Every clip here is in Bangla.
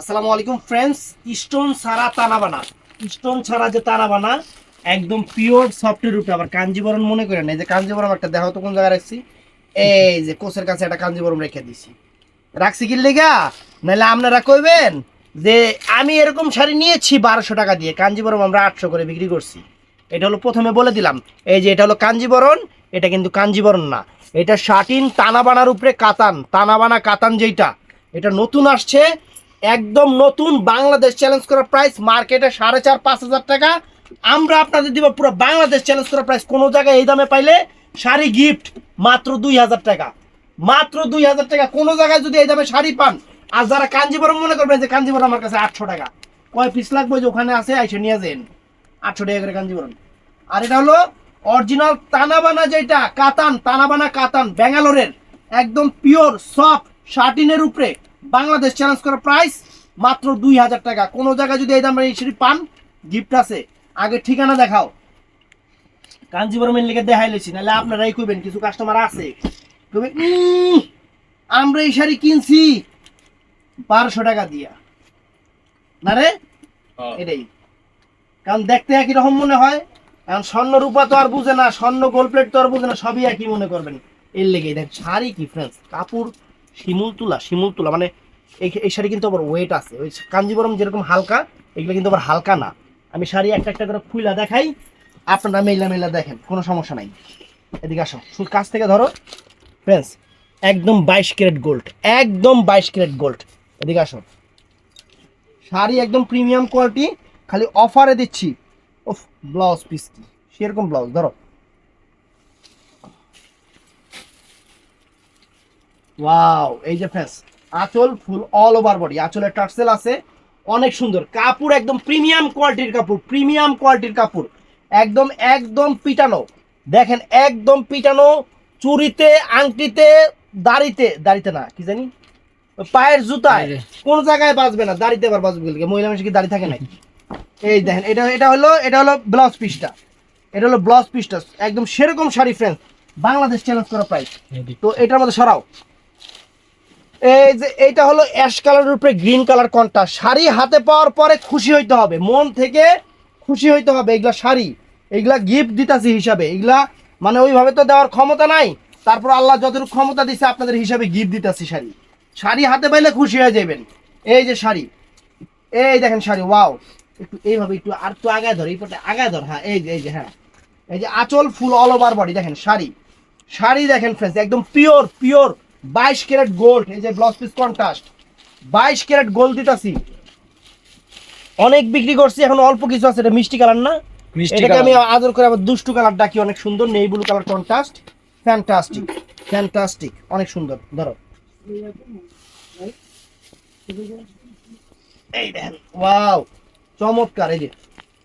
আসসালামু আলাইকুম ফ্রেন্ডস স্টোন ছাড়া তানা বানা। স্টোন ছাড়া যে তানা বানা, একদম পিওর সফটের উপরে। আবার কাঞ্জিবরম মনে করেন এই যে কাঞ্জিবরম একটা দেখো তো কোন জায়গায় রাখছি। এই যে কোচের কাছে একটা কাঞ্জিবরম রেখে দিছি। রাখছি কি লেগা? নাহলে আপনারা কইবেন যে আমি এরকম শাড়ি নিয়েছি বারোশো টাকা দিয়ে। কাঞ্জিবরম আমরা আটশো করে বিক্রি করছি। এটা হলো প্রথমে বলে দিলাম। এই যে এটা হলো কাঞ্জিবরণ এটা কিন্তু কাঞ্জিবরণ না। এটা শাটিন টানাবানার উপরে কাতান। টানাবানা কাতান যেইটা, এটা নতুন আসছে। একদম নতুন বাংলাদেশ চ্যালেঞ্জ করা প্রাইস মার্কেটে সাড়ে চার, পাঁচ হাজার টাকা। আমরা আপনাদের দিব পুরো বাংলাদেশ চ্যালেঞ্জ করা প্রাইস কোনো জায়গায় এই দামে পাইলে শাড়ি গিফট মাত্র দুই হাজার টাকা। মাত্র দুই হাজার টাকা। কোনো জায়গায় যদি এই দামে শাড়ি পান, আর যারা কাঞ্জিবরম মনে করবেন যে কাঞ্জিবরম আমার কাছে আটশো টাকা, কয় পিস লাগবে? যে ওখানে আছে, আইসে নিয়ে যান। আটশো টাকা করে কাঞ্জিবরম। আর এটা হলো অরিজিনাল তানাবানা যেটা, কাতান, তানাবানা কাতান, ব্যাঙ্গালোরের। একদম পিওর সফট শার্টিনের উপরে। বাংলাদেশ চ্যালেঞ্জ করা প্রাইস মাত্র দুই হাজার টাকা। কোনো জায়গায় যদি এই দামে শাড়ি পান গিফট আছে। আগে ঠিকানা দেখাও। কাঞ্জিবরমের লিগে দেখাই লেছি নাহলে আপনারাই কইবেন কিছু কাস্টমার আছে। কইবেন আমরা এই শাড়ি কিনছি বারোশো টাকা দিয়া। না রে? এটাই। কারণ দেখতে একই রকম মনে হয়। কারণ স্বর্ণ রূপা তো আর বুঝে না স্বর্ণ গোল্ড প্লেট তো আর বুঝে না সবই একই মনে করবেন। এর লেগে দেখ শাড়ি কি ফ্রেন্ডস কাপড় শিমুল তুলা শিমুল তুলা মানে এই শাড়ি কিন্তু আবার ওয়েট আছে। ওই কাঞ্জিবরম যেরকম হালকা, এগুলো কিন্তু আবার হালকা না। আমি শাড়ি একটা একটা করে খুইলা দেখাই, আপনারা মেলা মেলা দেখেন, কোনো সমস্যা নাই। এদিকে আসো, শুধু কাছ থেকে ধরো। ফ্রেন্ডস একদম বাইশ ক্যারেট গোল্ড একদম বাইশ ক্যারেট গোল্ড এদিকে আসো। শাড়ি একদম প্রিমিয়াম কোয়ালিটি খালি অফারে দিচ্ছি। ওফ ব্লাউজ পিস কি, সেরকম ব্লাউজ ধরো। ওয়াও এই যে ফ্রেন্ডস আঁচল ফুল অল ওভার বডি আঁচলের টার্সেল আছে অনেক সুন্দর। কাপড় একদম প্রিমিয়াম কোয়ালিটির কাপড় প্রিমিয়াম কোয়ালিটির কাপড়। একদম একদম পিটানো। দেখেন একদম পিটানো চুরিতে আংটিতে দাড়িতে দাড়িতে না কি জানি? পায়ের জুতায় কোন জায়গায় বাজবে না দাড়িতে আবার বলে মহিলা মানুষ কি দাড়ি থাকে নাকি এই দেখেন এটা এটা হলো এটা হলো ব্লাউজ পিসটা এটা হলো ব্লাউজ পিসটা একদম সেরকম শাড়ি ফ্রেন্ড বাংলাদেশ চ্যালেঞ্জ করা প্রাইস তো এটার মধ্যে সরাও। এই যে এইটা হলো অ্যাশ কালারের উপরে গ্রিন কালার কন্টা শাড়ি হাতে পাওয়ার পরে খুশি হইতে হবে। মন থেকে খুশি হইতে হবে। এগুলা শাড়ি, এগুলা গিফট দিতাছি হিসাবে। এগুলা মানে ওইভাবে তো দেওয়ার ক্ষমতা নাই। তারপর আল্লাহ যতটুকু ক্ষমতা দিছে, আপনাদের হিসাবে গিফট দিতাছি শাড়ি। শাড়ি হাতে পাইলে খুশি হয়ে যাবেন এই যে শাড়ি, এই দেখেন শাড়ি ওয়াও একটু এইভাবে একটু আর তো আগায় ধর, এই পথে আগায় ধর। হ্যাঁ এই যে এই যে হ্যাঁ। এই যে আঁচল ফুল অল ওভার বডি দেখেন শাড়ি। শাড়ি দেখেন ফ্রেন্ডস একদম পিওর পিওর বাইশ ক্যারেট গোল্ড এই যে ব্লাউজ পিস কন্ট্রাস্ট বাইশ ক্যারেট গোল্ড দিতাছি। অনেক বিক্রি করছি এখন অল্প কিছু আছে এটা মিষ্টি কালার না? এটাকে আমি আদর করে আবার দুষ্টু কালার ডাকি অনেক সুন্দর নেই blue colour contrast fantastic fantastic অনেক সুন্দর ধরো। এই দেখেন ওয়াও চমৎকার এই যে।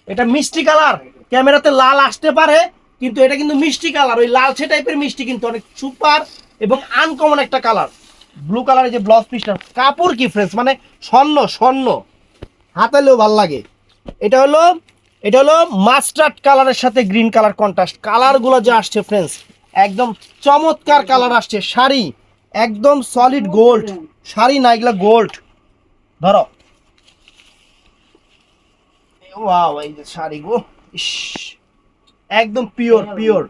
এটা মিষ্টি কালার ক্যামেরাতে লাল আসতে পারে কিন্তু এটা কিন্তু মিষ্টি কালার ওই লালচে টাইপের মিষ্টি কিন্তু অনেক সুপার এবং আনকমন একটা কালার ব্লু কালারের যে ব্লাউজ পিসটা কাপড় কি ফ্রেন্স মানে স্বর্ণ স্বর্ণ। হাতালেও ভালো লাগে। এটা হলো এটা হলো মাস্টার্ড কালারের সাথে গ্রিন কালার কন্ট্রাস্ট কালারগুলো যে আসছে ফ্রেন্ডস একদম চমৎকার কালার আসছে। শাড়ি, একদম সলিড গোল্ড শাড়ি না, এগুলো গোল্ড ধরো। এই যে শাড়ি গো, ইস। একদম পিওর পিওর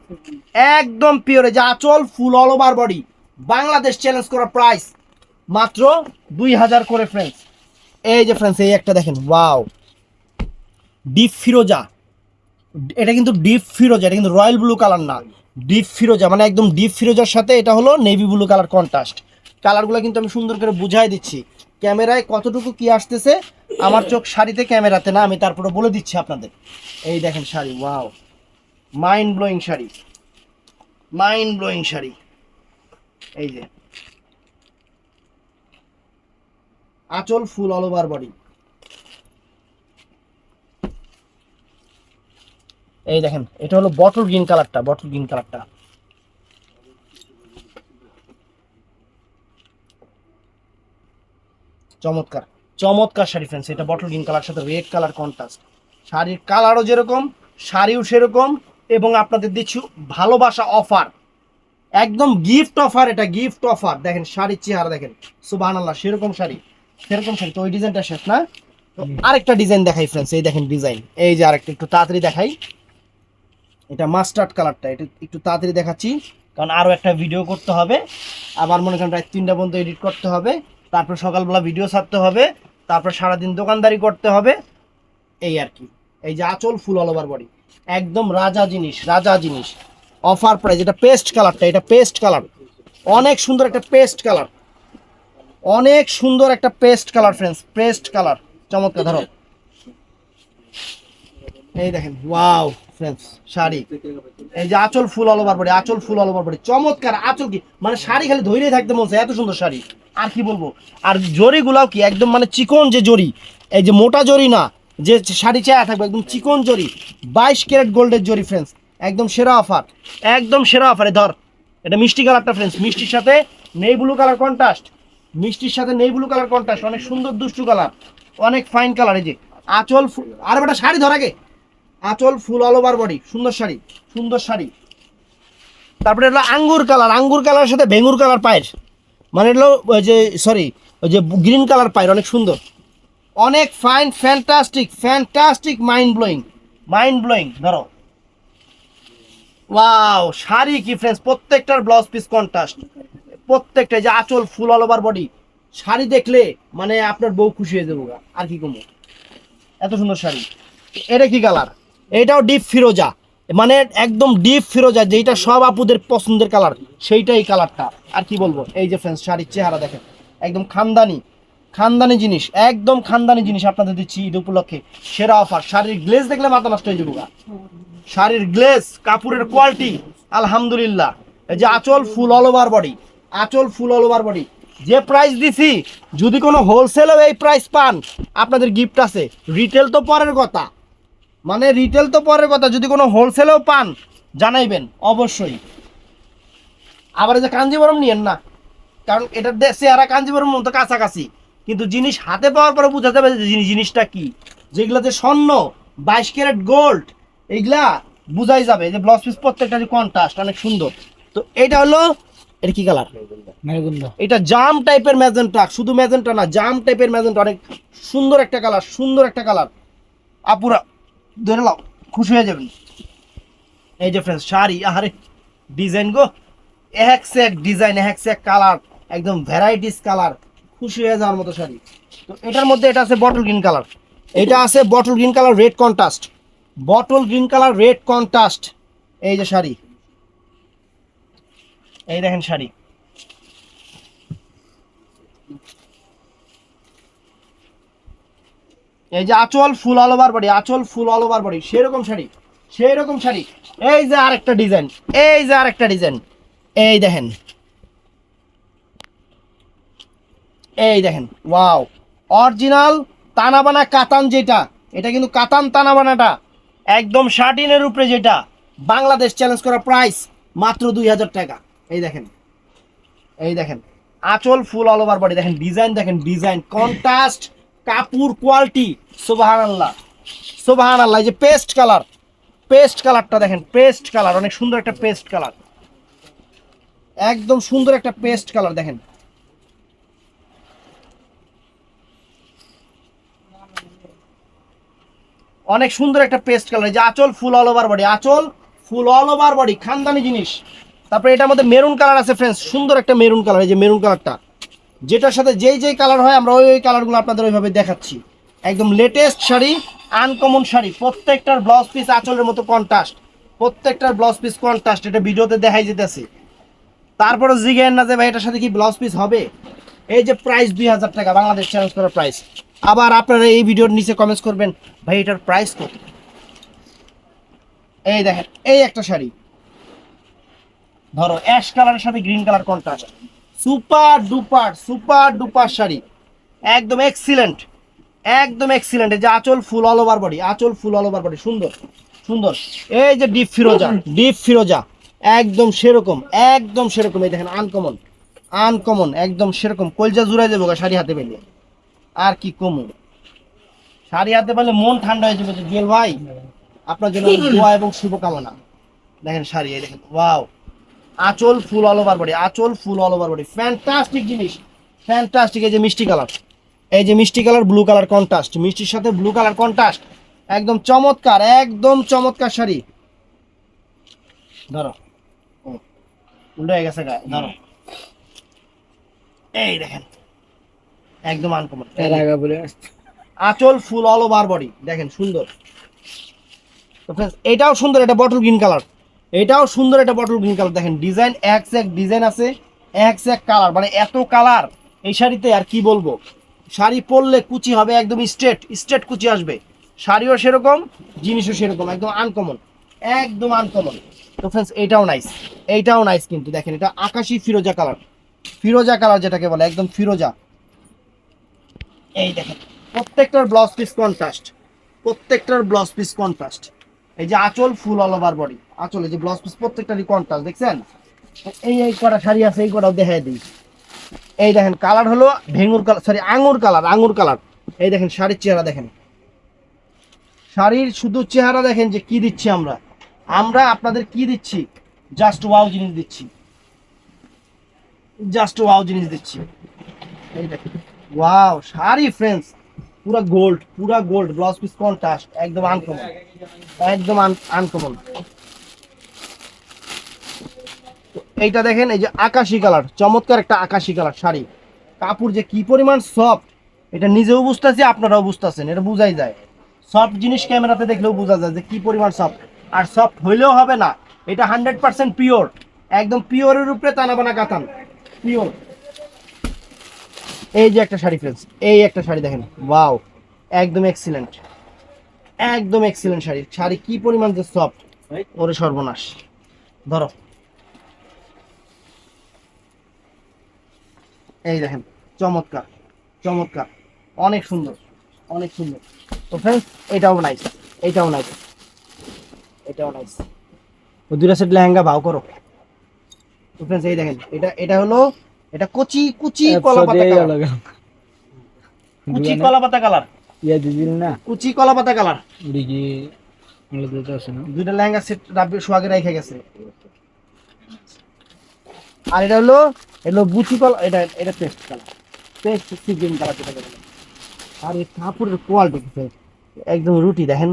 একদম পিওর যে আঁচল full all over body Bangladesh challenge করা প্রাইস মাত্র দুই হাজার করে ফ্রেন্ডস এই যে ফ্রেন্ডস এই একটা দেখেন ওয়াও ডিপ ফিরোজা এটা কিন্তু ডিপ ফিরোজা এটা কিন্তু রয়্যাল ব্লু কালার না। ডিপ ফিরোজা মানে একদম ডিপ ফিরোজার সাথে এটা হলো নেভি ব্লু কালার কন্ট্রাস্ট কালারগুলো কিন্তু আমি সুন্দর করে বুঝাই দিচ্ছি। ক্যামেরায় কতটুকু কি আসতেছে, আমার চোখ শাড়িতে ক্যামেরাতে না, আমি তারপরে বলে দিচ্ছি আপনাদের। এই দেখেন sari wow mind blowing sari. Mind blowing sari. এই যে। আঁচল ফুল অল ওভার বডি এই দেখেন, এটা হলো বটল গ্রিন কালারটা বটল গ্রিন কালারটা চমৎকার চমৎকার শাড়ি ফ্রেন্ডস এটা বটল গ্রিন কালার সাথে রেড কালার কন্ট্রাস্ট শাড়ির কালারও যেরকম, শাড়িও সেরকম এবং আপনাদের দিচ্ছি ভালোবাসা অফার। একদম গিফট অফার এটা গিফট অফার দেখেন শাড়ির চেহারা দেখেন। সুবাহ আল্লাহ সেরকম শাড়ি। সেরকম শাড়ি। তো ওই ডিজাইনটা শেষ না? তো আরেকটা ডিজাইন দেখাই ফ্রেন্ডস এই দেখেন ডিজাইন। এই যে আরেকটা একটু তাড়াতাড়ি দেখাই। এটা মাস্টার্ড কালারটা এটা একটু তাড়াতাড়ি দেখাচ্ছি। কারণ আরও একটা ভিডিও করতে হবে। আবার মনে করেন রাত তিনটা পর্যন্ত এডিট করতে হবে। তারপর সকালবেলা ভিডিও ছাড়তে হবে। তারপর সারাদিন দোকানদারি করতে হবে। এই আর কি। এই যে আঁচল ফুল অল ওভার বডি একদম রাজা জিনিস রাজা জিনিস। অফার প্রাইস এটা পেস্ট কালারটা এটা পেস্ট কালার অনেক সুন্দর একটা পেস্ট কালার অনেক সুন্দর একটা paste colour friends paste colour চমৎকার, ধরো। এই দেখেন ওয়াও ফ্রেন্ডস শাড়ি। এই যে আঁচল ফুল অল ওভার বডি আঁচল ফুল অল ওভার বডি চমৎকার, আঁচল কি? মানে শাড়ি খালি ধৈর্য থাকতে মন এত সুন্দর শাড়ি। আর কি বলব? আর জরিগুলাও কি, একদম মানে চিকন যে জরি, এই যে মোটা জরি না যে শাড়ি চায়া থাকবে, একদম চিকন জরি, বাইশ ক্যারেট গোল্ডের জরি ফ্রেন্ডস একদম সেরা অফার একদম সেরা অফারে ধর, এটা মিষ্টি কালারটা ফ্রেন্ডস মিষ্টির সাথে নেই ব্লু কালার কন্ট্রাস্ট মিষ্টির সাথে নেই ব্লু কালার কন্ট্রাস্ট অনেক সুন্দর দুষ্টু কালার অনেক ফাইন কালার এই যে, আঁচল আরে বেটা শাড়ি ধর আগে, আঁচল ফুল অল ওভার বডি সুন্দর শাড়ি সুন্দর শাড়ি, তারপরে হলো আঙ্গুর কালার আঙ্গুর কালারের সাথে ভেঙ্গুর কালার পায়ের মানে হলো ওই যে সরি ওই যে গ্রিন কালার পায়ের, অনেক সুন্দর। অনেক fine fantastic fantastic mind blowing mind blowing ধরো। ওয়াও শাড়ি কি ফ্রেন্ডস প্রত্যেকটার ব্লাউজ পিস কন্ট্রাস্ট প্রত্যেকটা যে আঁচল full all over body sari দেখলে মানে আপনার বউ খুশি হয়ে যাব। আর কি কমো এত সুন্দর শাড়ি। এটা কি কালার এটাও ডিপ ফিরোজা মানে একদম ডিপ ফিরোজা যেটা সব আপুদের পছন্দের কালার সেইটাই কালারটা আর কি বলব? এই যে ফ্রেন্ডস শাড়ির চেহারা দেখেন, একদম খানদানি খানদানি জিনিস, একদম খানদানি জিনিস আপনাদের দিচ্ছি ঈদ উপলক্ষে। সেরা অফার শাড়ির গ্লেজ দেখলে মাথা নষ্ট হয়ে যাব। শাড়ির গ্লেজ কাপড়ের কোয়ালিটি আলহামদুলিল্লাহ। এই যে আঁচল ফুল অল ওভার বডি আঁচল ফুল অল ওভার বডি যে প্রাইস দিছি, যদি কোনো হোলসেলেও এই প্রাইস পান, আপনাদের গিফট আছে। রিটেল তো পরের কথা। মানে রিটেল তো পরের কথা, যদি কোনো হোলসেলেও পান, জানাইবেন, অবশ্যই। আবার যে কাঞ্জিবরম নিয়েন না, কারণ এটার আর কাঞ্জিবরম মতো কাছাকাছি। কিন্তু জিনিস হাতে পাওয়ার পরে বোঝা যাবে যে জিনিসটা কি। যেগুলোতে স্বর্ণ বাইশ ক্যারেট গোল্ড এইগুলা বুঝাই যাবে। যে ব্লাউজ পিস প্রত্যেকটা কন্ট্রাস্ট অনেক সুন্দর। তো এটা হলো এটা কি কালার এটা জাম টাইপের ম্যাজেন্টা শুধু ম্যাজেন্টা না জাম টাইপের ম্যাজেন্টা অনেক সুন্দর একটা কালার সুন্দর একটা কালার আপুরা ধরে নাও খুশি হয়ে যাবেন। এই যে ফ্রেন্ডস শাড়ি আরে ডিজাইন গো। এক সে এক ডিজাইন এক সে এক কালার একদম ভ্যারাইটিস কালার খুশি হয়ে যাওয়ার মতো শাড়ি। তো এটার মধ্যে এটা আছে বটল গ্রিন কালার এটা আছে bottle green colour red contrast bottle green colour red contrast এই যে শাড়ি। এই দেখেন শাড়ি। এই যে আঁচল ফুল অল ওভার বডি আঁচল ফুল অল ওভার বডি সেরকম শাড়ি সেই রকম শাড়ি। এই যে আরেকটা ডিজাইন এই যে আরেকটা ডিজাইন এই দেখেন। এই দেখেন, ওয়াও। অরিজিনাল তানাবানা কাতান যেটা, এটা কিন্তু কাতান তানাবানাটা, একদম শার্টিনের উপরে যেটা, বাংলাদেশ চ্যালেঞ্জ করা প্রাইস মাত্র দুই হাজার টাকা। এই দেখেন এই দেখেন, আঁচল ফুল অল ওভার বডি দেখেন ডিজাইন দেখেন ডিজাইন কন্ট্রাস্ট কাপড় কোয়ালিটি সুবাহান আল্লাহ সুবাহান আল্লাহ এই যে পেস্ট কালার পেস্ট কালারটা দেখেন পেস্ট কালার অনেক সুন্দর একটা পেস্ট কালার একদম সুন্দর একটা পেস্ট কালার দেখেন। অনেক সুন্দর একটা পেস্ট কালার যে আঁচল ফুল অল ওভার বডি আঁচল ফুল অল ওভার বডি খানদানি জিনিস। তারপরে এটার মধ্যে মেরুন কালার আছে ফ্রেন্ডস সুন্দর একটা মেরুন কালার এই যে মেরুন কালারটা যেটার সাথে যেই যেই কালার হয়, আমরা ওই ওই কালারগুলো আপনাদের ওইভাবে দেখাচ্ছি। একদম লেটেস্ট শাড়ি আনকমন শাড়ি, প্রত্যেকটার ব্লাউজ পিস আঁচলের মতো কন্ট্রাস্ট প্রত্যেকটার ব্লাউজ পিস কন্ট্রাস্ট এটা ভিডিওতে দেখাই যেতেছে। তারপরে জিগেন না যে ভাই, এটার সাথে কি ব্লাউজ পিস হবে? এই যে প্রাইস দুই হাজার টাকা, বাংলাদেশ চ্যালেঞ্জ করার প্রাইস আবার আপনারা এই ভিডিওর নিচে কমেন্টস করবেন, ভাই, এটার প্রাইস কত? এই দেখেন, এই একটা শাড়ি। ধরো অ্যাশ কালারের সাথে green colour contrast super duper super duper sari. একদম এক্সিলেন্ট একদম এক্সিলেন্ট এই যে আঁচল ফুল অল ওভার বডি আঁচল ফুল অল ওভার বডি সুন্দর সুন্দর। এই যে ডিপ ফিরোজা ডিপ ফিরোজা, একদম সেরকম একদম সেরকম। এই দেখেন আনকমন আনকমন একদম সেরকম। কলজা জুড়াই দেবো শাড়ি হাতে পেলে। আর কি কমু? শাড়ি হাতে পেলে মন ঠান্ডা হয়ে যাবে জুয়েল ভাই, আপনার জন্য দোয়া এবং শুভকামনা। দেখেন শাড়ি, এই দেখেন, ওয়াও। আঁচল ফুল অল ওভার বডি আঁচল full all over body fantastic জিনিস ফ্যান্টাস্টিক এই যে মিষ্টি কালার, এই যে মিষ্টি কালার ব্লু কালার কন্ট্রাস্ট মিষ্টির সাথে ব্লু কালার কন্ট্রাস্ট একদম চমৎকার একদম চমৎকার শাড়ি। ধরো। উল্টো হয়ে গেছে গায়ে ধরো। এই দেখেন একদম আনকমন এর আগে বলে আঁচল ফুল অল ওভার বডি দেখেন সুন্দর। তো friends, এটাও সুন্দর এটা বটল গ্রিন কালার এটাও সুন্দর এটা বটল গ্রিন কালার দেখেন ডিজাইন এক্স এক ডিজাইন আছে এক এক কালার মানে এত কালার এই শাড়িতে আর কি বলব? শাড়ি পরলে কুচি হবে একদম স্ট্রেট স্ট্রেট কুচি আসবে। শাড়িও সেরকম জিনিসও সেরকম একদম আনকমন একদম আনকমন তো ফ্রেন্ডস এটাও নাইস এইটাও নাইস কিন্তু দেখেন এটা আকাশি ফিরোজা কালার ফিরোজা কালার যেটাকে বলে একদম ফিরোজা। এই দেখেন, প্রত্যেকটার ব্লাউজ পিস কন্ট্রাস্ট প্রত্যেকটার ব্লাউজ পিস কন্ট্রাস্ট এই যে আঁচল ফুল অল ওভার বডি আঁচল এই যে ব্লাউজ পিস প্রত্যেকটারই কন্ট্রাস্ট দেখছেন? এই এই কটা শাড়ি আছে, এই কটাও দেখাই দিই। এই দেখেন কালার হলো ভেঙুর কালার সরি আঙুর কালার আঙুর কালার এই দেখেন, শাড়ির চেহারা দেখেন। শাড়ির শুধু চেহারা দেখেন যে কি দিচ্ছি আমরা। আমরা আপনাদের কি দিচ্ছি? জাস্ট ওয়াও জিনিস দিচ্ছি। জাস্ট ওয়াও জিনিস দিচ্ছি। এই দেখেন। ওয়াও শাড়ি ফ্রেন্ডস পুরা গোল্ড পুরা গোল্ড ব্লাউজ পিস কন্ট্রাস্ট একদম আনকমন একদম আনকমন এইটা দেখেন, এই যে আকাশি কালার চমৎকার একটা আকাশি কালার শাড়ি। কাপড় যে কি পরিমাণ সফট এটা নিজেও বুঝতেছি, আপনারাও বুঝতেছেন, এটা বুঝাই যায়। সফট জিনিস ক্যামেরাতে দেখলেও বোঝা যায় যে কি পরিমাণ সফট আর সফট হইলেও হবে না, এটা হান্ড্রেড পার্সেন্ট পিওর একদম পিওরের উপরে টানাবানা কাতান পিওর এই যে একটা শাড়ি ফ্রেন্ডস এই একটা শাড়ি দেখেন ওয়াও একদম এক্সিলেন্ট একদম এক্সিলেন্ট শাড়ি। শাড়ি কি পরিমাণ যে সফট ওরে সর্বনাশ। ধরো। এই দেখেন চমৎকার চমৎকার অনেক সুন্দর অনেক সুন্দর। তো ফ্রেন্ডস এটাও নাইস এটাও নাইস এটাও নাইস তো দুটা সেট লেহেঙ্গা ভাও করো। তো ফ্রেন্ডস এই দেখেন এটা এটা হলো এটা কুচি কুচি কলা পাতা কালার কুচি কলা পাতা কালার ইয়া দিদিল না? কুচি কলা পাতা কালার আমরা দিতে আছে না? দুইটা লেহেঙ্গা সেট রাব্বি সোয়াগে রেখে গেছে। আর এটা হলো এলো বুচি কলা এটা এটা paste colour paste sea green colour যেটা বলে। আর এই কাপড়ের কোয়ালিটি একদম রুটি দেখেন।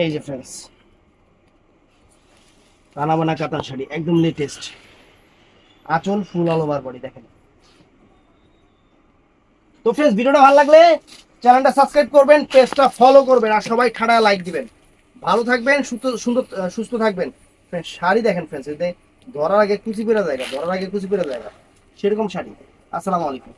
এই যে ফ্রেন্ডস কানাবানা কাতান শাড়ি, একদম লেটেস্ট আঁচল ফুল অল ওভার বডি দেখেন। তো ফ্রেন্ডস ভিডিওটা ভালো লাগলে চ্যানেলটা সাবস্ক্রাইব করবেন পেজটা ফলো করবেন, আর সবাই খাড়া লাইক দিবেন। ভালো থাকবেন, সুস্থ, সুন্দর সুস্থ থাকবেন। ফ্রেন্ডস শাড়ি দেখেন ফ্রেন্ডস ধরার আগে কুচি পেরা জায়গা, ধরার আগে কুচি পেরা জায়গা। সেরকম শাড়ি। আসসালামু আলাইকুম।